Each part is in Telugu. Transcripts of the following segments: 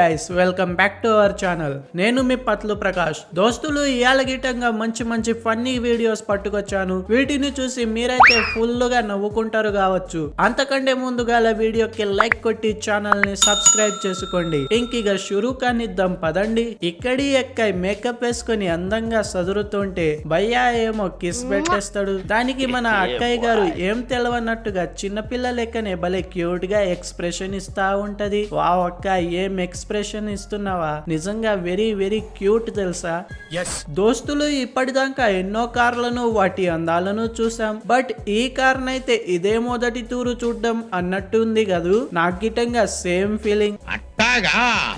Guys welcome back to our channel నేను మీ పత్లు ప్రకాష్. దోస్తులు ఇయాల గిట్టంగా మంచి మంచి ఫన్నీ వీడియోస్ పట్టుకొచ్చాను. వీటిని చూసి మీరైతే ఫుల్గా నవ్వుకుంటారు కావచ్చు. అంతకంటే ముందుగా వీడియోకి లైక్ కొట్టి ఛానల్ని సబ్స్క్రైబ్ చేసుకోండి ఇంకిగా షురూ కానిద్దాం పదండి. ఇక్కడి ఎక్కై మేకప్ వేసుకొని అందంగా సదురుతుంటే భయ్యా ఏమో కిస్ పెట్టేస్తాడు. దానికి మన అక్కయ్య గారు ఏం తెలవన్నట్టుగా చిన్నపిల్ల లెక్కనే భలే క్యూట్గా ఎక్స్ప్రెషన్ ఇస్తా ఉంటది. వావ్ అక్క ఏం ఎక్స్ప్రెషన్ ఇస్తున్నావా? నిజంగా వెరీ వెరీ క్యూట్ తెలుసా? దోస్తులు ఇప్పటిదాకా ఎన్నో కార్లను వాటి అందాలను చూసాం బట్ ఈ కార్నైతే ఇదే మొదటి తూరు చూడడం అన్నట్టు ఉంది కదూ? నాకు గిట్టంగా సేమ్ ఫీలింగ్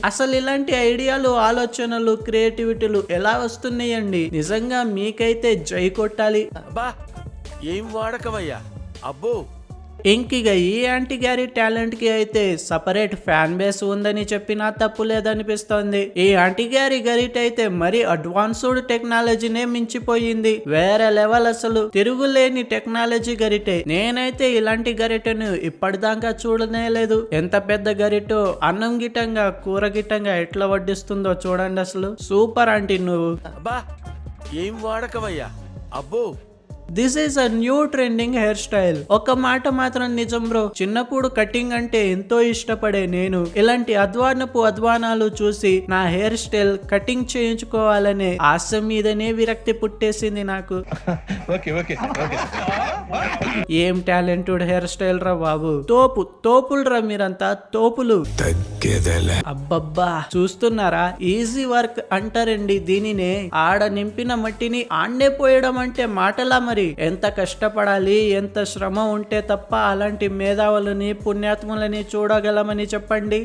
అసలు ఇలాంటి ఐడియాలు ఆలోచనలు క్రియేటివిటీలు ఎలా వస్తున్నాయండి? నిజంగా మీకైతే జై కొట్టాలి. అబ్బా ఏం వాడకవయ్యా అబ్బో ఇంకిగ ఈ యాంటీ గ్యారీ టాలెంట్కి అయితే సపరేట్ ఫ్యాన్ బేస్ ఉందని చెప్పినా తప్పు లేదనిపిస్తోంది. ఈ యాంటీ గ్యారీ గరిట్ అయితే మరి అడ్వాన్స్డ్ టెక్నాలజీనే మించిపోయింది. వేరే లెవెల్ అసలు తిరుగులేని టెక్నాలజీ గరిటే. నేనైతే ఇలాంటి గరిటెను ఇప్పటిదాకా చూడనే లేదు. ఎంత పెద్ద గరిటో అన్నం గిట్టంగా కూర గిట్టంగా ఎట్లా వడ్డిస్తుందో చూడండి అసలు. సూపర్ ఆంటీ నువ్వు. అబ్బా ఏం వాడకవయ్యా? అబ్బో this is a new trending hair style ఒక మాట మాత్రం నిజం బ్రో. చిన్నప్పుడు కటింగ్ అంటే ఎంతో ఇష్టపడే నేను. ఇలాంటి అధ్వానపు అధ్వానాలు చూసి నా హెయిర్ స్టైల్ కటింగ్ చేయించుకోవాలనే ఆశ మీదనే విరక్తి పుట్టేసింది నాకు. ఏం టాలెంటెడ్ హెయిర్ స్టైల్ రా బాబు. తోపు తోపులు రా మీరంతా తోపులు. అబ్బబ్బా. చూస్తున్నారా? ఈజీ వర్క్ అంటారండి దీనినే. ఆడ నింపిన మట్టిని ఆండే పోయడం అంటే మాటలా మరి. ఎంత కష్టపడాలి ఎంత శ్రమ ఉంటే తప్ప అలాంటి మేధావులని పుణ్యాత్ములని చూడగలమని చెప్పండి.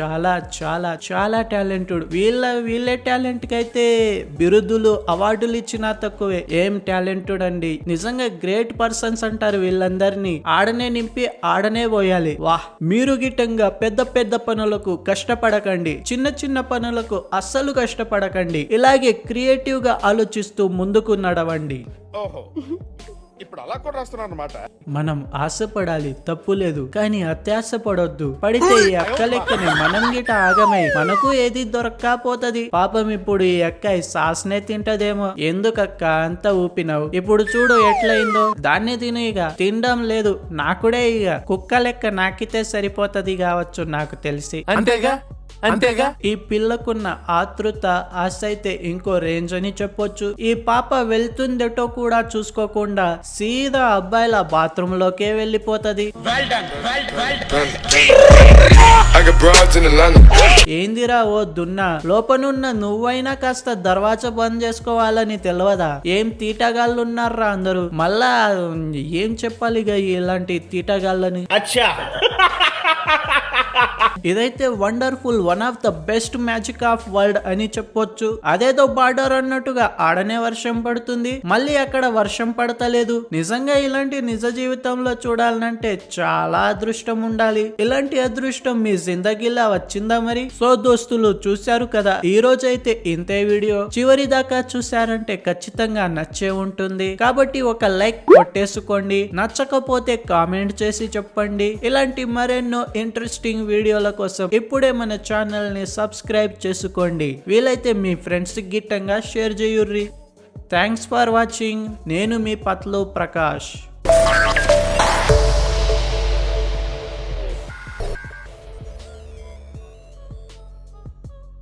చాలా చాలా చాలా టాలెంటెడ్. వీళ్ళ వీళ్ళే టాలెంట్కి అయితే బిరుదులు అవార్డులు ఇచ్చినా తక్కువే. ఏం టాలెంటెడ్ అండి. నిజంగా గ్రేట్ పర్సన్స్ అంటారు వీళ్ళందరినీ. ఆడనే నింపి ఆడనే పోయాలి. వాహ్ మీరు గిట్టంగా పెద్ద పెద్ద పనులకు కష్టపడకండి. చిన్న చిన్న పనులకు అస్సలు కష్టపడకండి. ఇలాగే క్రియేటివ్గా ఆలోచిస్తూ ముందుకు నడవండి. ఓహో. ఇప్పుడు అలా కూడా రాస్తున్నాను అనమాట మనం ఆశపడాలి తప్పు లేదు కానీ అత్యాశ పడొద్దు. పడితే ఈ అక్క లెక్కనే మనం గిట ఆగమై. మనకు ఏది దొరక్కపోతది పాపం ఇప్పుడు ఈ అక్క సాస్నే తింటదేమో. ఎందుకక్క అంత ఊపినావు? ఇప్పుడు చూడు ఎట్లయిందో. దాన్ని తిను ఇక తినడం లేదు. నాకుడే ఇక కుక్క లెక్క నాకితే సరిపోతది కావచ్చు నాకు తెలిసి. అంతేగా? అంతేగా? ఈ పిల్లకున్న ఆతృత ఆశ అయితే ఇంకో రేంజ్ అని చెప్పొచ్చు. ఈ పాప వెళ్తుందటో కూడా చూసుకోకుండా సీదా అబ్బాయిల బాత్రూమ్ లోకే వెళ్ళిపోతది. ఏందిరా ఓ దున్నా? లోపనున్న నువ్వైనా కాస్త దర్వాజా బంద్ చేసుకోవాలని తెలియదా ఏం తీటగాళ్ళున్నారా అందరూ? మళ్ళా ఏం చెప్పాలి ఇలాంటి తీటగాళ్ళని? ఇదైతే wonderful one of the best magic of world అని చెప్పొచ్చు. అదేదో బార్డర్ అన్నట్టుగా ఆడనే వర్షం పడుతుంది. మళ్ళీ అక్కడ వర్షం పడతలేదు. నిజంగా ఇలాంటి నిజ జీవితంలో చూడాలంటే చాలా అదృష్టం ఉండాలి. ఇలాంటి అదృష్టం మీ జిందగీలా వచ్చిందా మరి? సో దోస్తులు చూశారు కదా ఈ రోజు అయితే ఇంతే వీడియో. చివరి దాకా చూశారంటే ఖచ్చితంగా నచ్చే ఉంటుంది. కాబట్టి ఒక లైక్ కొట్టేసుకోండి. నచ్చకపోతే కామెంట్ చేసి చెప్పండి. ఇలాంటి మరెన్నో ఇంట్రెస్టింగ్ వీడియోల కోసం ఇప్పుడే మన ఛానల్ని సబ్స్క్రైబ్ చేసుకోండి. వీలైతే మీ ఫ్రెండ్స్ గిట్టంగా షేర్ చేయుర్రి. Thanks for watching. నేను మీ పత్లు ప్రకాష్.